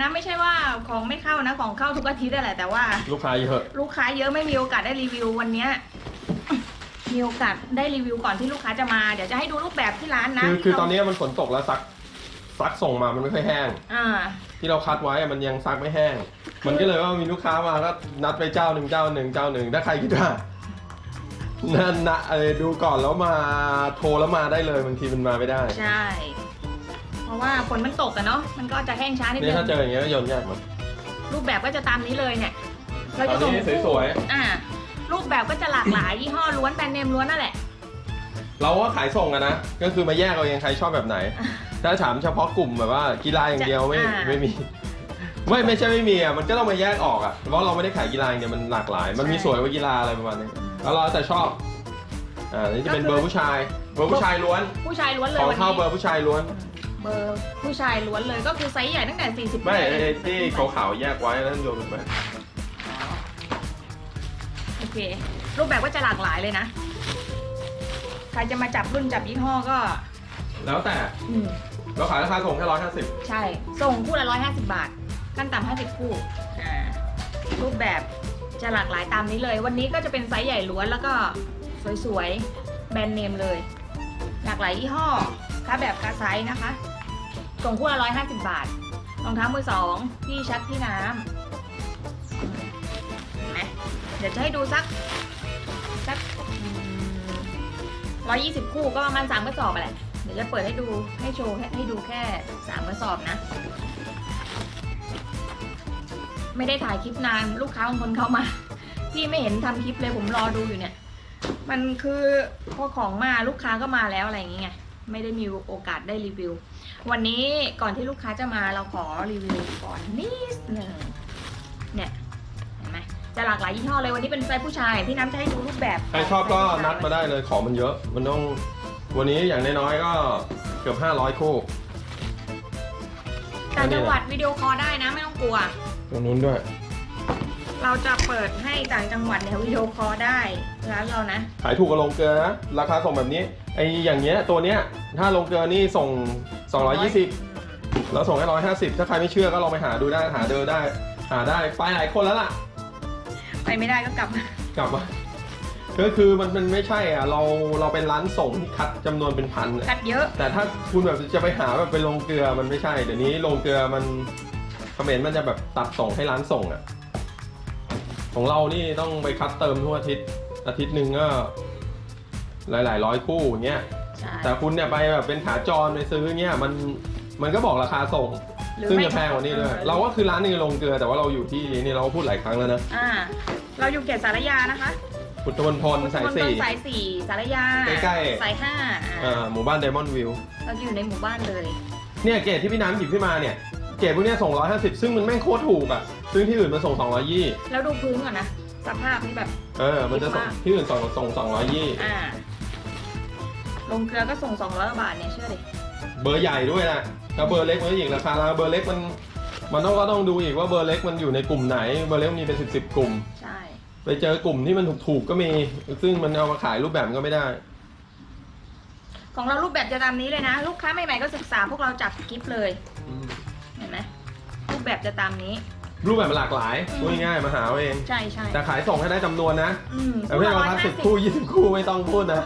นานนะไม่ใช่ว่าของไม่เข้านะของเข้าทุกอาทิตย์นั่นแหละแต่ว่า ลูกค้าเยอะลูกค้าเยอะไม่มีโอกาสได้รีวิววันเนี้ยมีโอกาสได้รีวิวก่อนที่ลูกค้าจะมาเดี๋ยวจะให้ดูรูปแบบที่ร้านนะคือที่คือเราตอนนี้มันฝนตกแล้วซักซักส่งมามันไม่ค่อยแห้ง อ่า ที่เราคัดไว้อะมันยังซักไม่แห้ง มันก็เลยว่ามีลูกค้ามาก็นัดไปเจ้าหนึ่งเจ้าหนึ่งเจ้าหนึ่งถ้าใครคิดว่านั่นนะเออดูก่อนแล้วมาโทรแล้วมาได้เลยบางทีมันมาไม่ได้ ใช่ เพราะว่าฝนมันตกอะเนาะมันก็จะแห้งช้านิดนี่นึงถ้าเจออย่างเงี้ยก็โยนยากหมดรูปแบบก็จะตามนี้เลยเนี่ยเราตอจะนส่งนี้คู่สวยอ่ารูปแบบก็จะหลากหลายยี่ห้อล้วนแบรนด์เนมล้วนนั่นแหละๆเราก็ขายส่งอะนะ ก็คือมาแยกเอาเองใครชอบแบบไหน ถ้าถามเฉพาะกลุ่มแบบว่ากีฬาอย่างเดียวไม่จะอ่า ไม่มี ไม่ไม่ใช่ไม่มีอะมันก็ต้องมาแยกออกอะเพราะเราไม่ได้ขายกีฬาอย่างเดียวมันหลากหลาย มันมีสวยกว่ากีฬาอะไรประมาณนี้แล้วเราแต่ชอบอ่านี่จะเป็นเบอร์ผู้ชาย เบอร์ผู้ชายล้วนผู้ชายล้วนเลยของวันเข้านี้เบอร์ผู้ชายล้วน เบอร์ผู้ชายล้วนเลยก็คือไซส์ใหญ่ตั้งแต่ 40ไม่ขึ้นปไอ้ที่ขาวๆแยกไว้แล้วโยนลงไปโอเค รูปแบบก็จะหลากหลายเลยนะ ใครจะมาจับรุ่นจับยี่ห้อก็ แล้วแต่อืม เราขายราคาส่งแค่ร้อยห้าสิบใช่ ส่งคู่ละร้อยห้าสิบบาท ขั้นต่ำห้าสิบคู่อ่ารูปแบบจะหลากหลายตามนี้เลย วันนี้ก็จะเป็นไซส์ใหญ่ล้วนแล้วก็สวยๆ แบรนด์เนมเลย หลากหลายยี่ห้อค่าแบบค่าไซส์นะคะ ส่งคู่ละร้อยห้าสิบบาท รองเท้ามือสองที่ชักที่น้ำเห็นไหมเดี๋ยวจะให้ดูสักสักร้อยยี่สิบคู่ก็ประมาณสามกระสอบไปแหละ เดี๋ยวจะเปิดให้ดูให้โชว์ให้ดูแค่สามกระสอบนะ ไม่ได้ถ่ายคลิปนานลูกค้าบางคนเข้ามาพี่ไม่เห็นทำคลิปเลยผมรอดูอยู่เนี่ย มันคือพอของมาลูกค้าก็มาแล้วอะไรอย่างเงี้ยไม่ได้มีโอกาสได้รีวิว วันนี้ก่อนที่ลูกค้าจะมาเราขอรีวิวก่อนนิดหนึ่งเนี่ยเห็นไหมจะหลากหลายยี่ห้อเลยวันนี้เป็นไซส์ผู้ชายที่น้ำจะให้ดูรูปแบบใครชอบก็นัดมาได้เลยของมันเยอะ มันต้องวันนี้อย่างน้อยๆก็เกือบห้าร้อยคู่ต่างจังหวัดวิดีโอคอลได้นะไม่ต้องกลัวตรงนู้นด้วย เราจะเปิดให้ต่างจังหวัดเนี่ยวิดีโอคอลได้ร้านเรานะขายถูกกับลงเกลือนะ ราคาส่งแบบนี้ไอ้อย่างเงี้ยตัวเนี้ยถ้าลงเกลือนี่ส่ง 220 แล้วส่งให้150 ถ้าใครไม่เชื่อก็ลองไปหาดูได้หาเดินได้ หาได้ไปหลายคนแล้วล่ะ ไปไม่ได้ก็กลับกลับมาก็คือมันมันไม่ใช่อะเราเราเป็นร้านส่งที่คัดจำนวนเป็นพันอะ กัดเยอะ แต่ถ้าคุณแบบจะไปหาแบบไปลงเกลือมันไม่ใช่ เดี๋ยวนี้ลงเกลือมันเขมรมันจะแบบตัดส่งให้ร้านส่งอะ ของเรานี่ต้องไปคัดเติมทุกอาทิตย์ อาทิตย์หนึ่งก็ หลาย ๆ ร้อยคู่อย่างเงี้ย ใช่ แต่คุณเนี่ยไปแบบเป็นขาจรไปซื้อเงี้ยมันมันก็บอกราคาส่ง หรือซึ่งไม่จะแพงกว่านี้ด้วยออ เราก็คือร้านนี้ลงเกลือ แต่ว่าเราอยู่ที่นี่เราก็พูดหลายครั้งแล้วนะอ่า เราอยู่เขตสารยานะคะพุทธมณฑลสายมณฑลสี่ สายสี่สารยาใกล้ๆ สายห้าอ่าหมู่บ้านไดมอนด์วิว เราอยู่ในหมู่บ้านเลย เนี่ยเกรดที่พี่น้ำหยิบขึ้นมาเนี่ยเกรดพวกเนี้ยส่ง150ซึ่งมันแม่งโคตรถูกอะ ซึ่งที่อื่นมันส่ง220แล้วดูพื้นก่อนนะสภาพนี่แบบ เออ มันจะส่งถูกมาก ที่อื่นส่งส่ง220อ่า ลงเกลือก็ส่งสองร้อยบาทเนี่ยเชื่อดิเบอร์ใหญ่ด้วยนะแล้วเบอร์เล็กมันก็อีกราคาแล้วเบอร์เล็กมัน มันต้องก็ต้องดูอีกว่าเบอร์เล็กมันอยู่ในกลุ่มไหน เบอร์เล็กมีเป็น10 10กลุ่ม ใช่ ไปเจอกลุ่มที่มันถูกๆก็มี ซึ่งมันเอามาขายรูปแบบมันก็ไม่ได้ ของเรารูปแบบจะตามนี้เลยนะ ลูกค้าใหม่ๆก็ศึกษาพวกเราจับคลิปเลย เห็นไหมรูปแบบจะตามนี้ รูปแบบมันหลากหลายอืมพูดง่ายๆมาหาเอาเอง ใช่ใช่แต่ขายส่งให้ได้จำนวนนะอืมแต่ไม่ใช่ว่าคัดสิบคู่ยี่สิบคู่ไม่ต้องพูดนะ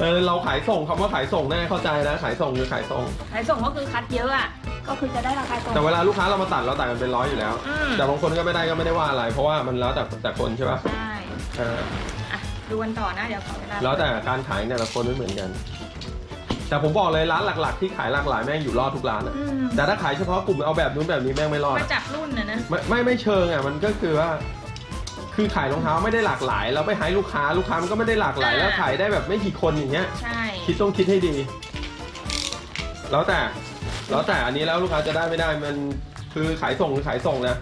เออเราขายส่งคำว่าขายส่งแน่เข้าใจนะ ขายส่งคือขายส่ง ขายส่งก็คือคัดเยอะอะ ก็คือจะได้ราคาส่งแต่เวลาลูกค้าเรามาตัดเราตัดกันเป็นร้อยอยู่แล้ว อืม แต่บางคนก็ไม่ได้ก็ไม่ได้ว่าอะไร เพราะว่ามันแล้วแต่แต่คนใช่ป่ะใช่ เอออะดูกันต่อนะ เดี๋ยวขอเวลาแล้วแต่การขายแต่ละคนไม่เหมือนกัน แต่ผมบอกเลยร้านหลักๆ ที่ขายหลากหลายแม่งอยู่รอดทุกร้านอะอืมแต่ถ้าขายเฉพาะกลุ่มเอาแบบนู้นแบบนี้แม่งไม่รอดมาอะจับรุ่นนะนะ ไม่ไม่ไม่เชิงอะมันก็คือว่า คือขายรองเท้าไม่ได้หลากหลาย เราไปให้ลูกค้าลูกค้ามันก็ไม่ได้หลากหลายอ่า แล้วขายได้แบบไม่กี่คนอย่างเงี้ย ใช่คิดต้องคิดให้ดี แล้วแต่ แล้วแต่อันนี้แล้วลูกค้าจะได้ไม่ได้มันคือขายส่งคือขายส่งนะ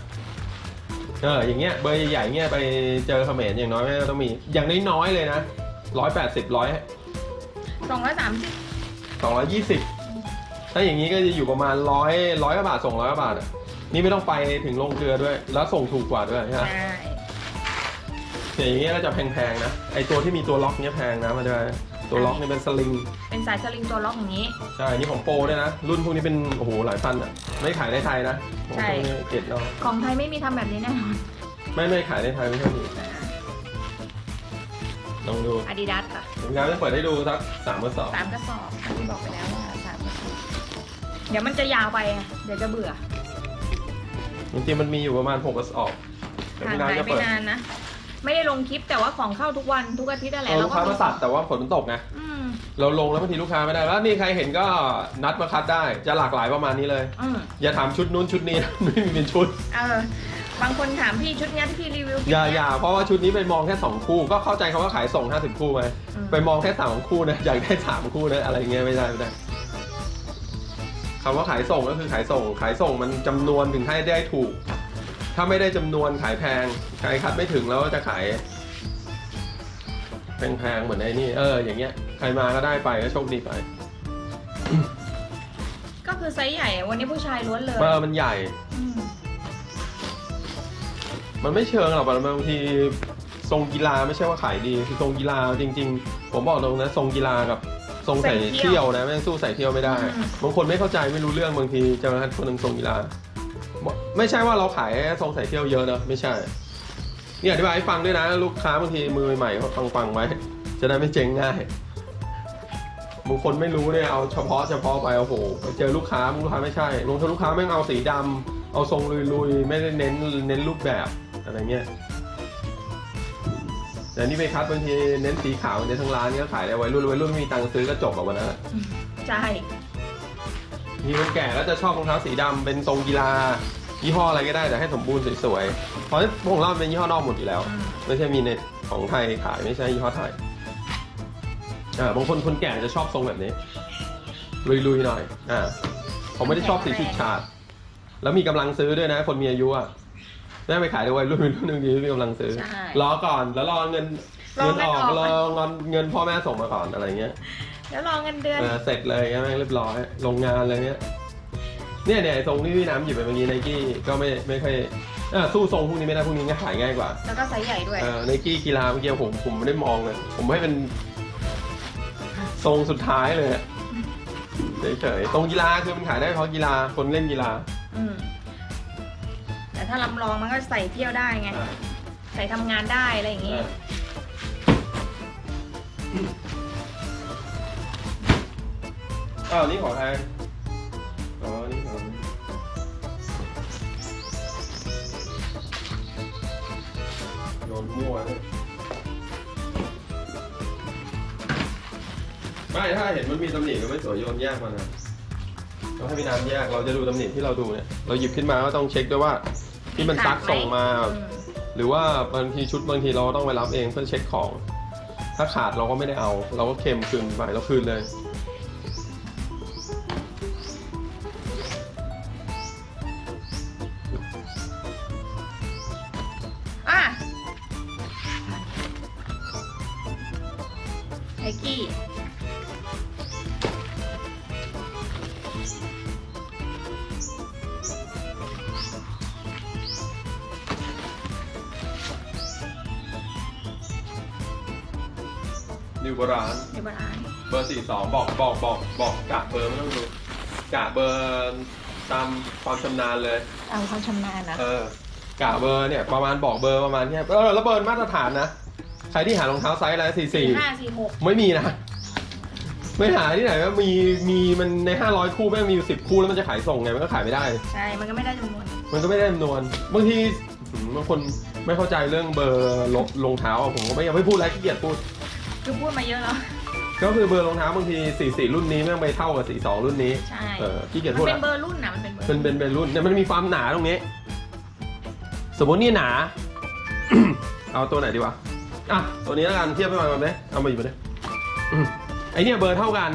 เอออย่างเงี้ยเบอร์ใหญ่ๆเงี้ยไปเจอเขมรอย่างน้อยก็ต้องมี อย่างน้อยๆเลยนะร้อยแปดสิบร้อยสองร้อยสามสิบ สองร้อยยี่สิบถ้าอย่างนี้ก็จะอยู่ประมาณร้อยร้อยกว่าบาทส่งร้อยกว่าบาทอะนี่ไม่ต้องไปถึงลงเกลือด้วย แล้วส่งถูกกว่าด้วยใช่ไหมใช่แต่อย่างเงี้ยก็จะแพงๆนะ ไอตัวที่มีตัวล็อกเนี้ยแพงนะมันจะตัวล็อกนี่เป็นสลิง เป็นสายสลิงตัวล็อกอย่างนี้ ใช่ นี่ของโปรด้วยนะ รุ่นพวกนี้เป็นโอ้โหหลายพันอะ ไม่ขายในไทยนะของใช่พวกนี้เก็ดเนาะของไทยไม่มีทำแบบนี้แน่นอน ไม่ไม่ขายในไทยไม่ใช่ดี ลองดูอาดิดาสค่ะผมงานจะเปิดให้ดูสักสามกระสอบสามกระสอบที่บอกไปแล้วว่าสามกระสอบเดี๋ยวมันจะยาวไปอะเดี๋ยวจะเบื่อจริงๆมันมีอยู่ประมาณหกกระสอบแต่ห่างพี่หาน้ายจะไปเปิดนานนะ ไม่ได้ลงคลิปแต่ว่าของเข้าทุกวันทุกอาทิตย์นั่นแหเอละอลูกค้ามาตัดแต่ว่าฝนมันตกไง อืมเราลงแล้วบางทีลูกค้าไม่ได้แล้วนี่ใครเห็นก็นัดมาคัดได้จะหลากหลายประมาณนี้เลย อืมอย่าถามชุดนู้นชุดนี้ ไม่มีเป็นชุด เออ บางคนถามพี่ชุดเนี้ยที่พี่รีวิวอย่าอย่าเพราะว่าชุดนี้ไปมองแค่ 2 คู่ ก็เข้าใจคำว่าขายส่ง 50 คู่ไหมอืมไปมองแค่สามคู่นะอยากได้สามคู่นะอะไรเงี้ยไม่ได้ไม่ได้คำว่าขายส่งก็คือขายส่ง ขายส่งมันจำนวนถึงให้ได้ถูก ถ้าไม่ได้จำนวนขายแพงใครคัดไม่ถึงแล้วจะขายแพงๆเหมือนไอ้นี่เอออย่างเงี้ยใครมาก็ได้ไปก็โชคดีไป ก็คือไซส์ใหญ่วันนี้ผู้ชายล้วนเลยเออมันใหญ่อื มมันไม่เชิงหรอกมันบางทีทรงกีฬาไม่ใช่ว่าขายดีคือทรงกีฬาจริง ๆ ผมบอกตรงนะทรงกีฬากับทรงใส่เที่ยวนะแม่งสู้ใส่เที่ยวไม่ได้บางคนไม่เข้าใจไม่รู้เรื่องบางทีจะมาคนหนึ่งทรงกีฬาไม่ใช่ว่าเราขายทรงใส่เที่ยวเยอะนะไม่ใช่เนี่ยอธิบายให้ฟังด้วยนะ ลูกค้าบางทีมือใหม่เขาฟังฟังๆไว้ จะได้ไม่เจ๊งง่ายบางคนไม่รู้เนี่ยเอาเฉพาะเฉพาะไปโอ้โหไปเจอลูกค้าบางลูกค้าไม่ใช่ลงทุนลูกค้าแม่งเอาสีดำเอาทรงลุยๆไม่ได้เน้นเน้นรูปแบบ อะไรเงี้ยแต่นี่ไปคัดบางทีเน้นสีขาวในทั้งร้านก็ขายได้ไว้รุ่นไว้รุ่นไม่มีตังค์ซื้อก็จบกับวันนั้นอะใช่ มีคนแก่ก็จะชอบรองเท้าสีดำเป็นทรงกีฬายี่ห้ออะไรก็ได้แต่ให้สมบูรณ์สวยๆเพราะพวกของเราเป็นยี่ห้อนอกหมดอยู่แล้ว อืม ไม่ใช่มีในของไทยขายไม่ใช่ยี่ห้อไทยอ่าบางคนคนแก่จะชอบทรงแบบนี้ ลุยๆหน่อย อ่าผมไม่ได้ชอบสีฉูดฉาด แล้วมีกำลังซื้อด้วยนะ คนมีอายุอะ ได้ไปขายด้วยรุ่นรุ่นหนึ่งดีมีกำลังซื้อ ใช่รอก่อนแล้วรอเงินรอเงินเงิอนอกออกรอเงินเงินพ่อแม่ส่งมาก่อนอะไรเงี้ยแล้วรอเงินเดือน เออเสร็จเลยแม่งเรียบร้อยลงงานอะไรเงี้ยเนี่ยเนี่ยไอ้ทรงที่พี่น้ำหยิบไปเมื่อกี้ไนกี้ก็ไม่ไม่ค่อยเออสู้ทรงพวกนี้ไม่ได้พวกนี้ง่ายขายง่ายกว่า แล้วก็ไซส์ใหญ่ด้วย เออไนกี้กีฬาเมื่อกี้ผมผมไม่ได้มองเลย ผมให้เป็นทรงสุดท้ายเลยอะเฉยๆทรงกีฬาคือมันขายได้เพราะกีฬาคนเล่นกีฬา อืมแต่ ถ้าลำลองมันก็ใส่เที่ยวได้ไง อ่าใส่ทำงานได้อะไรอย่างเองี้ออ้าวนี่ของใครอ๋อนี่ของโยนมั่วเลยไม่ถ้าเห็นมันมีตำหนิก็ไม่สวยโยนแยกมันนะเราให้พี่น้ำแยกเราจะดูตำหนิที่เราดูเนี่ย เราหยิบขึ้นมาก็ต้องเช็คด้วยว่า ที่มันซักส่งมาอืมหรือว่าบางทีชุดบางทีเราต้องไปรับเองเพื่อเช็คของ ถ้าขาดเราก็ไม่ได้เอา เราก็เค็มคืนไปเราคืนเลย ความชำนาญเลย เอาความชำนาญนะ เออกะเบอร์เนี่ยประมาณบอกเบอร์ประมาณเนี้ยเออแล้วเบอร์มาตรฐานนะ ใครที่หารองเท้าไซส์อะไรสี่สี่ห้าสี่หกไม่มีนะ ไม่หาที่ไหนว่ามีมีมันในห้าร้อยคู่แม่งมีอยู่สิบคู่แล้วมันจะขายส่งไงมันก็ขายไม่ได้ ใช่ มันก็ไม่ได้จำนวน มันก็ไม่ได้จำนวนบางทีหืมบางคนไม่เข้าใจเรื่องเบอร์ลบรองเท้าอะผมก็ไม่อยากไม่พูดแล้วขี้เกียจพูด คือพูดมาเยอะแล้ว ก็คือเบอร์รองเท้าบางทีสี่สี่รุ่นนี้แม่งไปเท่ากับสี่สองรุ่นนี้ใช่เออขี้เกียจมัพูดนเป็ละนเบอร์รุ่นนะมันเป็นเบอร์เป็นเป็นเป็นรุ่นเนี่ยมันมีความหนาตรงนี้ สมมตินี่หนา เอาตัวไหนดีวะอะตัวนี้แล้วกันเทียบไปมาแบบนี้เอามาอยู่มาเลยไอเนี่ยเบอร์เท่ากัน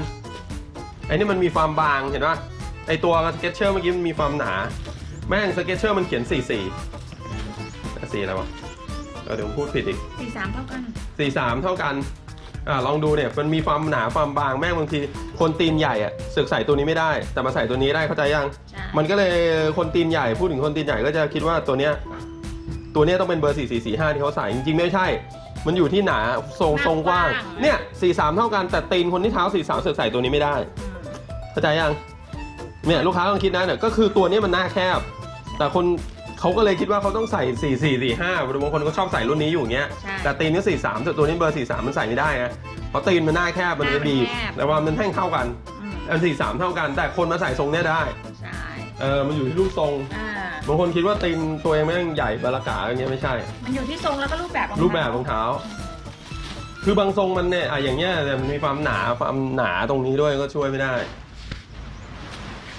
ไอนี่มันมีความบางเห็นปะไอตัวสเก็ตเชอร์เมื่อกี้มันมีความหนา แม่งสเก็ตเชอร์มันเขียนสี่สี่สี่อะไรวะเออเดี๋ยวผมพูดผิดอีกสี่สามเท่ากันสี่สามเท่ากัน อ่าลองดูเนี่ยมันมีความหนาความบางแม่งบางที คนตีนใหญ่อะสึกใส่ตัวนี้ไม่ได้ แต่มาใส่ตัวนี้ได้เข้าใจยัง ใช่ มันก็เลยคนตีนใหญ่พูดถึงคนตีนใหญ่ก็จะคิดว่าตัวเนี้ยตัวเนี้ยต้องเป็นเบอร์ 4 4 4 5 ที่เขาใส่จริงๆไม่ใช่ มันอยู่ที่หนาทรงหน้าทรงกว้างกว้าง เนี่ยสี่สามเท่ากันแต่ตีนคนที่เท้าสี่สามเสือกใส่ตัวนี้ไม่ได้ อืมเข้าใจยังเนี่ยลูกค้าต้องคิดนะเนี่ยก็คือตัวนี้มันหน้าแคบ แต่คน เขาก็เลยคิดว่าเขาต้องใส่สี่สี่สี่ห้าบางคนก็ชอบใส่รุ่นนี้อยู่อย่างเงี้ย ใช่ แต่ตีนนี่สี่สามตัวนี้เบอร์สี่สามมันใส่ไม่ได้ไงเพราะตีนมันหน้าแคบมันจะบีบหน้ามันแคบ แต่ว่ามันแท่งเท่ากันอืมอันสี่สามเท่ากัน แต่คนมาใส่ทรงเนี้ยได้ ใช่เออ มันอยู่ที่รูปทรง อ่าบางคนคิดว่าตีนตัวเองแม่งใหญ่บาลากาอย่างเงี้ยไม่ใช่ มันอยู่ที่ทรงแล้วก็รูปแบบของรูปแบบรองเท้า คือบางทรงมันเนี่ยอะอย่างเงี้ยแต่มันมีความหนาความหนาตรงนี้ด้วยก็ช่วยไม่ได้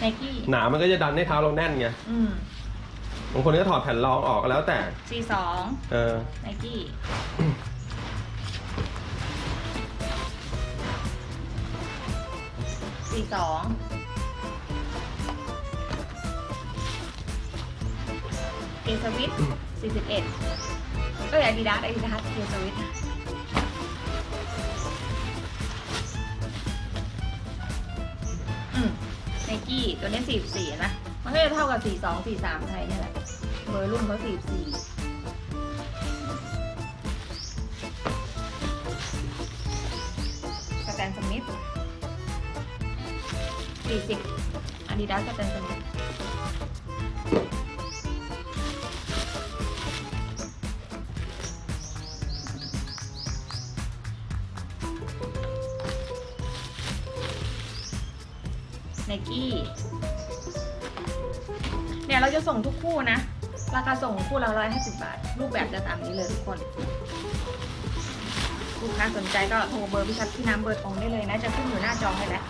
ไนกี้หนามันก็จะดันให้เท้าเราแน่นไง อืม บางคนก็ถอดแผ่นรองออกก็แล้วแต่สี่สองเออ ไนกี้สี่สองเอสวิตสี่สิบเอ็ดเอ้ยอาดิดาสอาดิดาสเอสวิตอืมไนกี้ตัวนี้สี่สี่นะ มันก็จะเท่ากับสี่สองสี่สามไทยนี่แหละ เบอร์รุ่นเขาสี่สี่สแตนสมิธสี่สิบอาดิดาสสแตนสมิธไนกี้ เนี่ยเราจะส่งทุกคู่นะ ราคาส่งคู่ละร้อยห้าสิบบาท รูปแบบจะตามนี้เลยทุกคนลูกค้าสนใจก็โทรเบอร์พี่ชัดที่น้ำเบอร์ตรงได้เลยนะ จะขึ้นอยู่หน้าจอให้แล้ว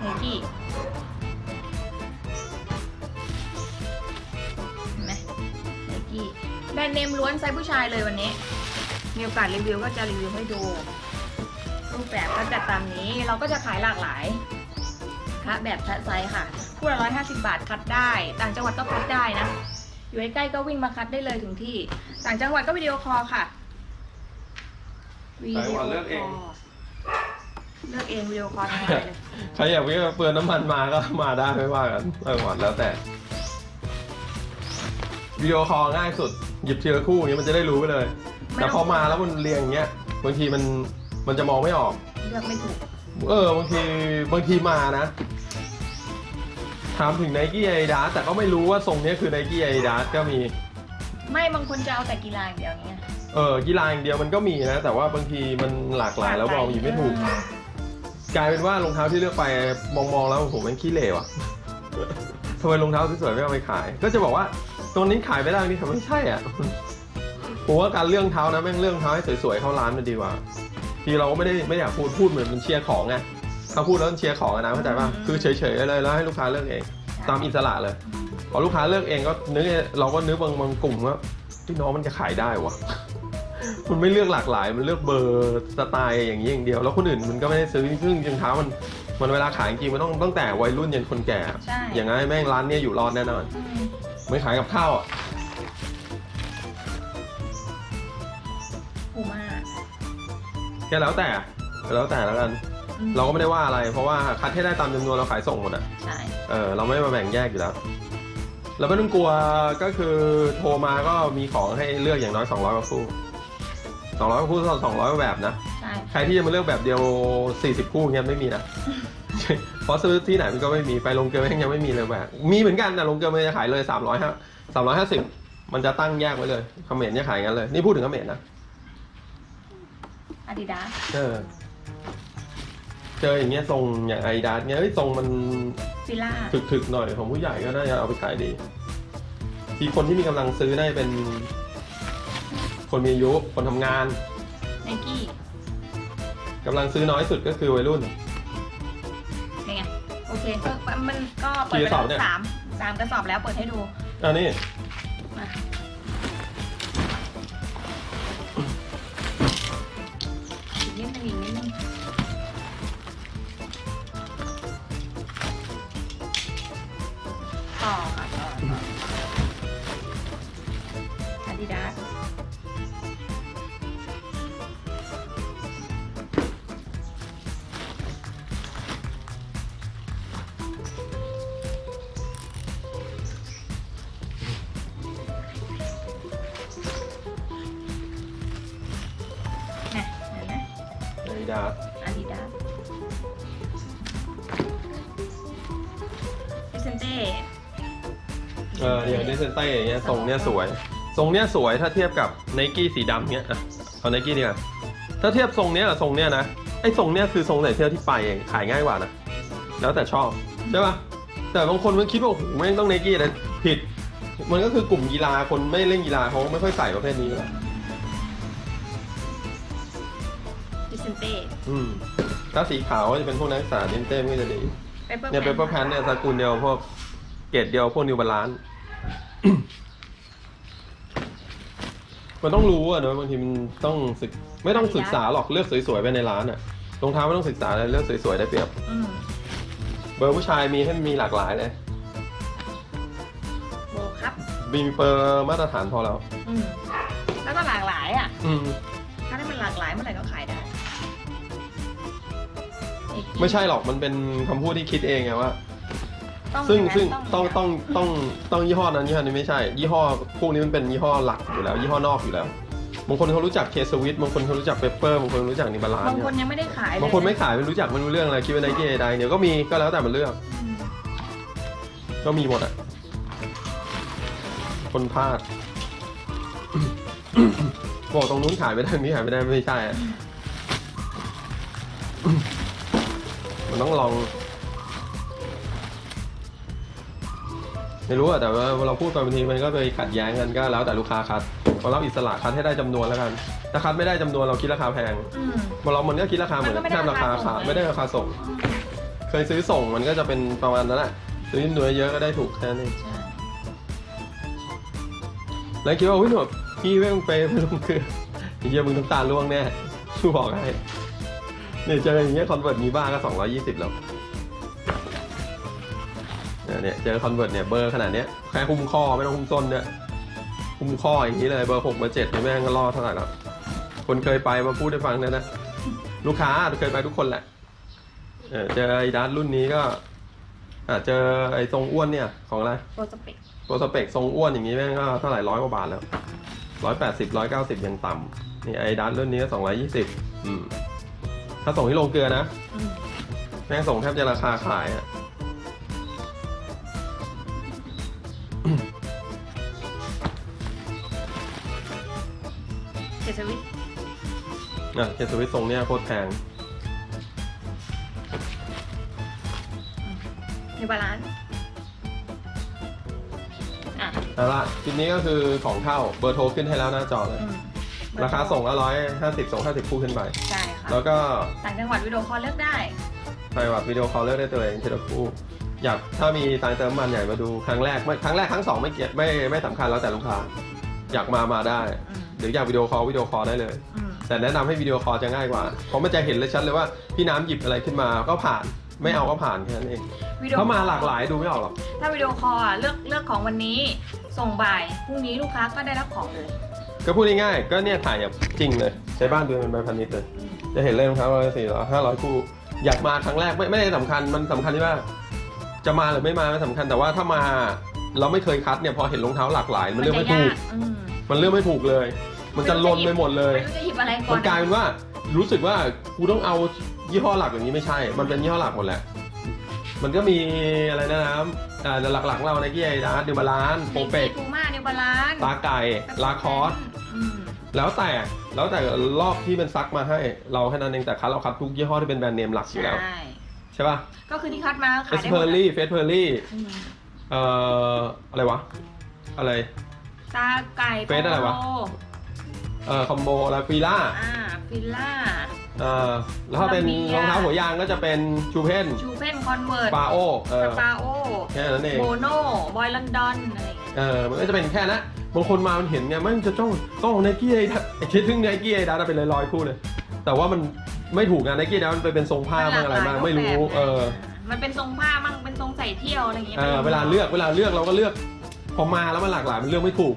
ไนกี้เห็นไหมไนกี้แบรนด์เนมล้วนไซส์ผู้ชายเลยวันนี้ มีโอกาสรีวิวก็จะรีวิวให้ดู รูปแบบก็จะตามนี้เราก็จะขายหลากหลายคะแบบคะไซส์ค่ะคู่ละร้อยห้าสิบาทคัดได้ ต่างจังหวัดก็คัดได้นะ อยู่ใกล้ๆก็วิ่งมาคัดได้เลยถึงที่ ต่างจังหวัดก็วิดีโอคอลค่ะวิดีโอคอลเลือกเองวิดีโอคอลทางไลน์เลยใครอยากไปเปลือนน้ำมันมาก็มาได้ไม่ว่ากันเออหมดแล้วแต่วิดีโอคอลง่ายสุดหยิบทีละคู่อย่างนี้มันจะได้รู้ไปเลย แต่พอมาแล้วมันเรียงอย่างเงี้ยบางทีมัน มันจะมองไม่ออก เลือกไม่ถูกเออบางทีบางทีมานะถามถึงไนกี้ไอดาแต่ก็ไม่รู้ว่าทรงเนี้ยคือไนกี้ไอดาก็มี ไม่บางคนจะเอาแต่กีฬาอย่างเดียวเนี้ยเออกีฬาอย่างเดียวมันก็มีนะ แต่ว่าบางทีมันหลากหลายแล้วมองอยู่ไม่ถูก กลายเป็นว่ารองเท้าที่เลือกไปมองมองๆแล้วโอ้โหมันขี้เหร่อะทำไมรองเท้าสวยๆไม่เอาไปขาย ก็จะบอกว่าตัวนี้ขายไม่ได้นี่ทำไมไม่ใช่อะผมว่าการเรื่องเท้านะแม่งเรื่องเท้าให้สวยๆเข้าร้านมันดีกว่า ทีเราก็ไม่ได้ไม่ได้อยากพูดพูดเหมือนมันเชียร์ของไงถ้าพูดแล้วมันเชียร์ของอะนะเข้าใจป่ะคือเฉยๆเลยแล้วให้ลูกค้าเลือกเอง ตามอิสระเลย พอลูกค้าเลือกเองก็นึกเราก็นึกบางบางกลุ่มว่าที่น้องมันจะขายได้วะมันไม่เลือกหลากหลายมันเลือกเบอร์สไตล์อย่างนี้อย่างเดียว แล้วคนอื่นมันก็ไม่ได้ซื้อซึ่งรองเท้ามันมันเวลาขายจริงๆมันต้องตั้งแต่วัยรุ่นยันคนแก่ใช่อย่างงั้นแม่งร้านเนี้ยอยู่รอดแน่นอนอืมไม่ขายกับข้าวอะ แค่แล้วแต่แล้วแต่แล้วกัน อืมเราก็ไม่ได้ว่าอะไร เพราะว่าคัดให้ได้ตามจำนวนเราขายส่งหมดอะใช่เออเราไม่มาแบ่งแยกอยู่แล้วแล้วไม่ต้องกลัวก็คือโทรมาก็มีของให้เลือกอย่างน้อย 200กว่าคู่200กว่าคู่200กว่าแบบนะ ใช่ใครที่จะมาเลือกแบบเดียว 40 คู่เงี้ยไม่มีนะ เพราะซื้อที่ไหนมันก็ไม่มี ไปลงเกลือแม่งยังไม่มีเลยแบบ มีเหมือนกันแต่ลงเกลือมันจะขายเลย300ฮะ350 มันจะตั้งแยกไว้เลยเขมรเนี่ยขายงั้นเลย นี่พูดถึงเขมรนะ อาดิดาสเออเจออย่างเงี้ยทรงอย่างไอดาสเงี้ยเฮ้ยทรงมันฟิล่าถึกๆหน่อยของผู้ใหญ่ก็น่าจะเอาไปขายดีทีคนที่มีกำลังซื้อได้เป็น คนมีอายุคนทำงานไนกี้กำลังซื้อน้อยสุดก็คือวัยรุ่น เป็นไง โอเคก็มันก็เปิดกี่ไปกระสอบแล้วเนี่ย สามสามกระสอบแล้วเปิดให้ดู อันนี้ เซนเต้อย่างเงี้ยทรงเนี้ยสวย ทรงเนี้ยสวยถ้าเทียบกับไนกี้สีดำเนี้ยอะเอาไนกี้ดีกว่าถ้าเทียบทรงเนี้ยกับทรงเนี้ยนะไอ้ทรงเนี้ยคือทรงใส่เสื้อที่ไปเองขายง่ายกว่านะแล้วแต่ชอบใช่ปะแต่บางคนมันคิดว่าโอ้โหแม่งต้องไนกี้เลยผิด มันก็คือกลุ่มกีฬาคนไม่เล่นกีฬาเขาไม่ค่อยใส่ประเภทนี้อยู่แล้วดิเซนเต้อืมถ้าสีขาวก็จะเป็นพวกนักศึกษาเดนเต้มันก็จะดีเนี่ยเปเปอร์แพนเนี่ยสกุลเดียวพวกเกรดเดียวพวกนิวบาลาน มันต้องรู้อะเนอะบางทีมันต้องศึกไม่ต้องศึกษาหรอกเลือกสวยๆไปในร้านอะรองเท้าไม่ต้องศึกษาเลยเลือกสวยๆได้เปรียบ อืมเบอร์ผู้ชายมีให้มีหลากหลายเลยโบครับ มีเบอร์มาตรฐานพอแล้ว อืมแล้วก็หลากหลายอะ อืม ถ้าได้มันหลากหลายเมื่อไหร่ก็ขายได้ไม่ใช่หรอกมันเป็นคำพูดที่คิดเองไงว่า ต้องซึ่งย่าซึ่งนั้นต้องย่าต้องต้องต้องยี่ห้อนั้นยี่ห้อนี้ไม่ใช่ ยี่ห้อพวกนี้มันเป็นยี่ห้อหลักอยู่แล้ว ยี่ห้อนอกอยู่แล้วบางคนเขารู้จักเคสวิตบางคนเขารู้จักเปเปอร์บางคนรู้จักนิบาลานบางคนยังไม่ได้ขายเลยบางคนไม่ขายไม่รู้จักไม่รู้เรื่องอะไรคิดว่าไนกี้ใดเดี๋ยวก็มีก็แล้วแต่มันเลือก อืมก็มีหมดอะ คนพลาด บอกตรงนู้นขายไม่ได้ตรงนี้ขายไม่ได้ไม่ใช่อะมันต้องลอง ไม่รู้อะแต่ว่าเราพูดไปบางทีมันก็ไปขัดแย้งกันก็แล้วแต่ลูกค้าคัดพอเราอิสระคัดให้ได้จำนวนแล้วกัน ถ้าคัดไม่ได้จำนวนเราคิดราคาแพงอืมพอเรามันก็คิดราคาเหมือนมันก็ไม่ได้แค่ราคาราคาส่ขางยเลยไม่ได้ราคาส่ง เคยซื้อส่งมันก็จะเป็นประมาณนั้นแหละซื้อจำนวนเยอะก็ได้ถูกแค่นี้ใช่แล้วคิดว่าอุ้ยหนวดพี่แม่งเปย์ไปลงคือไอ้เหี้ยมึงน้ำตาล่วงแน่ชูบอกให้เนี่ยเจออย่างเงี้ยคอนเวิร์ตมีบ้างก็สองร้อยยี่สิบแล้ว เนี่ยเนี่ยเจอคอนเวิร์ตเนี่ยเบอร์ขนาดเนี้ยแค่หุ้มข้อไม่ต้องหุ้มต้นเนี่ยหุ้มข้ออย่างนี้เลยเบอร์หกเบอร์เจ็ดเนี่ยแม่งก็รอดเท่าไหร่แล้วคนเคยไปมาพูดให้ฟังนะนะลูกค้าเคยไปทุกคนแหละเออเจอไอ้ดัสรุ่นนี้ก็อ่าเจอไอ้ทรงอ้วนเนี่ยของอะไรโปรสเปกตัวสเปคทรงอ้วนอย่างนี้แม่งก็เท่าไหร่ร้อยกว่าบาทแล้วร้อยแปดสิบร้อยเก้าสิบยังต่ำนี่ไอ้ดันรุ่นนี้ก็สองร้อยยี่สิบอืมถ้าส่งที่โรงเกลือนะอืมแม่งส่งแทบจะราคาขายอะ อะเคสวิตทรงเนี้ยโคตรแพงนิวบาลานซ์อะเอาละคลิปนี้ก็คือของเข้าเบอร์โทรขึ้นให้แล้วหน้าจอเลย อืมราคาส่งละร้อยห้าสิบส่งห้าสิบคู่ขึ้นไป ใช่ค่ะแล้วก็ต่างจังหวัดวิดีโอคอลเลือกได้ไพรวัดวิดีโอคอลเลือกได้ตัวเองทีละคู่ อยากถ้ามีตังค์เติมน้ำมันใหญ่มาดูครั้งแรกไม่ครั้งแรกครั้งสองไม่เกี่ยวไม่ไม่สำคัญแล้วแต่ลูกค้า อยากมามาได้ อืมหรืออยากวิดีโอคอลวิดีโอคอลได้เลย อืม แต่แนะนำให้วิดีโอคอลจะง่ายกว่า เพราะมันจะเห็นเลยชัดเลยว่าพี่น้ำหยิบอะไรขึ้นมาก็ผ่าน ไม่เอาก็ผ่านแค่นั้นเองวิดีโอถ้ามาหลากหลายดูไม่ออกหรอก ถ้าวิดีโอคอลอะเลือกเลือกของวันนี้ ส่งบ่ายพรุ่งนี้ลูกค้าก็ได้รับของเลย ก็พูดง่ายๆก็เนี่ยถ่ายแบบจริงเลย ใช้บ้านดูเป็นใบพันนิดเลยอืมจะเห็นเลยรองเท้าร้อยสี่ร้อยห้าร้อยคู่ อยากมาครั้งแรกไม่ไม่ได้สำคัญมันสำคัญที่ว่า จะมาหรือไม่มาไม่สำคัญแต่ว่าถ้ามาเราไม่เคยคัดเนี่ยพอเห็นรองเท้าหลากหลาย มันเลือกไม่ถูกจะยาอืมมันเลือกไม่ถูกเลย มันจะลนไปหมดเลย ไม่รู้จะหยิบอะไรก่อมันนกลายเป็นว่ารู้สึกว่ากูต้องเอายี่ห้อหลักอย่างนี้ไม่ใช่ มันเป็นยี่ห้อหลักหมดแหละ มันก็มีอะไรนะน้ำอ่าแต่หลักๆเราในกี้ไอ้ดาร์ดิบาลานโปเปกพูม่านิวบาลานตาไก่ลาคอส อืมแล้วแต่แล้วแต่รอบที่เป็นซักมาให้ เราแค่นั้นเองแต่คัดเราคัดทุกยี่ห้อที่เป็นแบรนด์เนมหลักอยู่แล้ว ใช่ใช่ป่ะก็คือที่คัดมาก็เอขายสได้หเพมอดร์ลี่เฟสเพอร์ลี่อืมเอ่ออะไรวะ อะไร ตาไก่เฟซอะไรวะ โปโล เอ่อคอมโบอะไรฟีล่าอ่าฟิลล่า เอ่อแล้วถ้าเป็นโคลัมเบียรองเท้าหัวยางก็จะเป็นชูเพนชูเพนคอนเวิร์ตปาโอเอสอปาโอแค่นั้นเองโบโนบอยลอนดอนอะไรอย่างเงี้ยเออมันก็จะเป็นแค่นั้นบางคนมามันเห็นไงมันจะจ้องต้องไนกี้ไอ้ดัไอ้คิดถึงไนกี้ไอ้ดัเป็นลอยๆคู่เลย แต่ว่ามันไม่ถูกนะไนกี้ดัมันไปเป็นทรงผ้าบ้างอะไรบ้างไม่รู้เออมันเป็นทรงผ้ามั่งเป็นทรงใส่เที่ยวอะไรอย่างเงี้ยเออเวลาเลือกเวลาเลือกเราก็เลือกพอมาแล้วมันหลากหลายมันเลือกไม่ถูก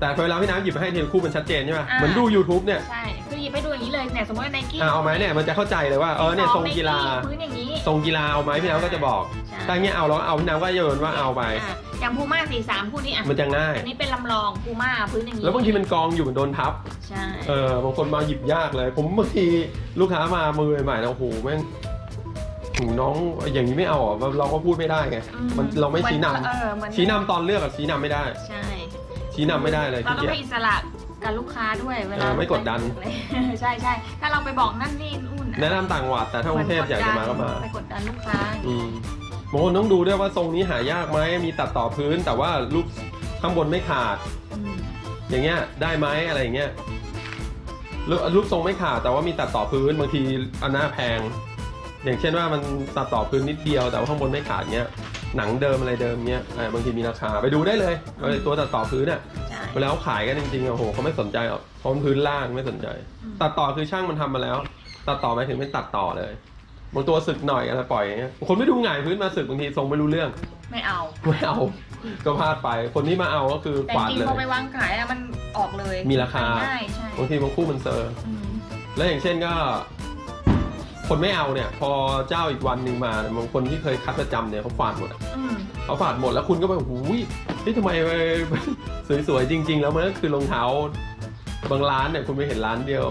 แต่เวลาพี่น้ำหยิบมาให้ทีละคู่มันชัดเจนใช่ไหมอ่า เหมือนดู YouTube เนี่ยใช่คือหยิบไปดูอย่างนี้เลยเนี่ยสมมติว่าไนกี้อ่าเอาไหมเนี่ยมันจะเข้าใจเลยว่าเออเนี่ยทรงกีฬาพื้นอย่างนี้ทรงกีฬาเอาไหมพี่น้ำก็จะบอกใช่ถ้าเงี้ยเอาแล้วเอาพี่น้ำก็โยนว่าเอาไป อะอย่างพูม่าสี่สามคู่นี้อะมันจะง่าย อันนี้เป็นลำลองพูม่าพื้นอย่างนี้แล้วบางทีมันกองอยู่มันโดนทับ ใช่เออบางคนมาหยิบยากเลย ผมบางทีลูกค้ามามือใหม่ๆนะโอ้โหแม่งหูน้องอย่างนี้ไม่เอาอะเราก็พูดไม่ได้ไงอืมันเราไม่ชี้นำ เออเหมือนชี้นำตอนเลือกอะชี้นำไม่ได้ ใช่ ชี้นำไม่ได้เลยเราขี้ต้องเกียจให้อิสระกับลูกค้าด้วยเวลาเออไม่กดดัน ใช่ใช่ถ้าเราไปบอกนั่นนี่นู่นแนะนำต่างจังหวัดแต่ถ้ากรุงเทพอยากจะมาก็มา ไปกดดันลูกค้าอืมบางคนต้องดูด้วยว่าทรงนี้หายากไหมมีตัดต่อพื้น แต่ว่ารูปข้างบนไม่ขาด อืมอย่างเงี้ยได้ไหมอะไรอย่างเงี้ยรูปรูปทรงไม่ขาดแต่ว่ามีตัดต่อพื้นบางทีอันหน้าแพง อย่างเช่นว่ามันตัดต่อพื้นนิดเดียวแต่ว่าข้างบนไม่ขาดเงี้ย หนังเดิมอะไรเดิมเงี้ยเออบางทีมีราคาไปดูได้เลยเออตัวตัดต่อพื้นเนี่ยใช่ เวลาเขาขายกันจริงๆอะโอ้โหเขาไม่สนใจหรอกเพราะมันพื้นล่างไม่สนใจ อืม ตัดต่อคือช่างมันทำมาแล้ว ตัดต่อหมายถึงเป็นตัดต่อเลยบางตัวสึกหน่อยอะไรปล่อยอย่างเงี้ยบางคนไม่ดูหงายพื้นมาสึกบางทีทรงไม่รู้เรื่อง ไม่เอา ไม่เอา ก็พลาดไป คนที่มาเอาก็คือแต่กวาดจริงเลๆพอย ไปวางขายอะมันออกเลยมีราคา ง่ายใช่บางทีบางคู่มันเซอร์ อืมแล้วอย่างเช่นก็ คนไม่เอาเนี่ย พอเจ้าอีกวันหนึ่งมาเนี่ยบางคนที่เคยคัดประจำเนี่ยเขาฝาดหมดอะอืมเขาฝาดหมดแล้วคุณก็ไปหูยนี่ทำไม สวยๆจริง ๆ แล้วมันก็คือรองเท้าบางร้านเนี่ยคุณไปเห็นร้านเดียว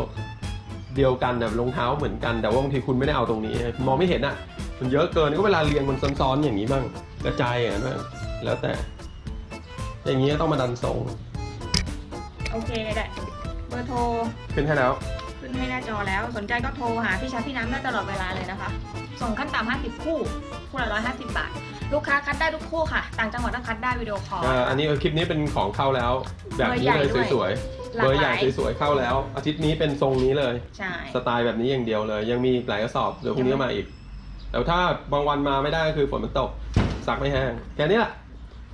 เดียวกันแบบรองเท้าเหมือนกันแต่ว่าบางทีคุณไม่ได้เอาตรงนี้ มองไม่เห็นอะ มันเยอะเกินก็เวลาเรียงมันซ้อนๆอย่างนี้บ้างกระจายอย่างนั้นบ้างแล้วแต่ อย่างนี้ก็ต้องมาดันทรงโอเคได้เบอร์โทร ขึ้นให้แล้วขึ้น ให้หน้าจอแล้ว สนใจก็โทรหาพี่ชัดพี่น้ำได้ตลอดเวลาเลยนะคะ ส่งขั้นต่ำ50 คู่ คู่ละ150 บาท ลูกค้าคัดได้ทุกคู่ค่ะ ต่างจังหวัดก็คัดได้วิดีโอคอล อ่าอันนี้เออคลิปนี้เป็นของเข้าแล้ว แบบนี้เลยเบอร์ใหญ่ด้วย สวยหๆลาเบกอร์หใหญ่ลายสวยๆเข้าแล้ว อาทิตย์นี้เป็นทรงนี้เลย ใช่ สไตล์แบบนี้อย่างเดียวเลย ยังมีอีกหลายกระสอบเดี๋ยวพรุ่งนี้ก็มาอีกแต่ถ้าบางวันมาไม่ได้ก็คือฝนมันตกซักไม่แห้งแค่นี้แหละ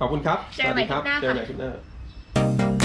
ขอบคุณครับเจอกันใหม่สวัสดีครัคลิปหน้าเจอกันค่ะใหม่คลิปหน้า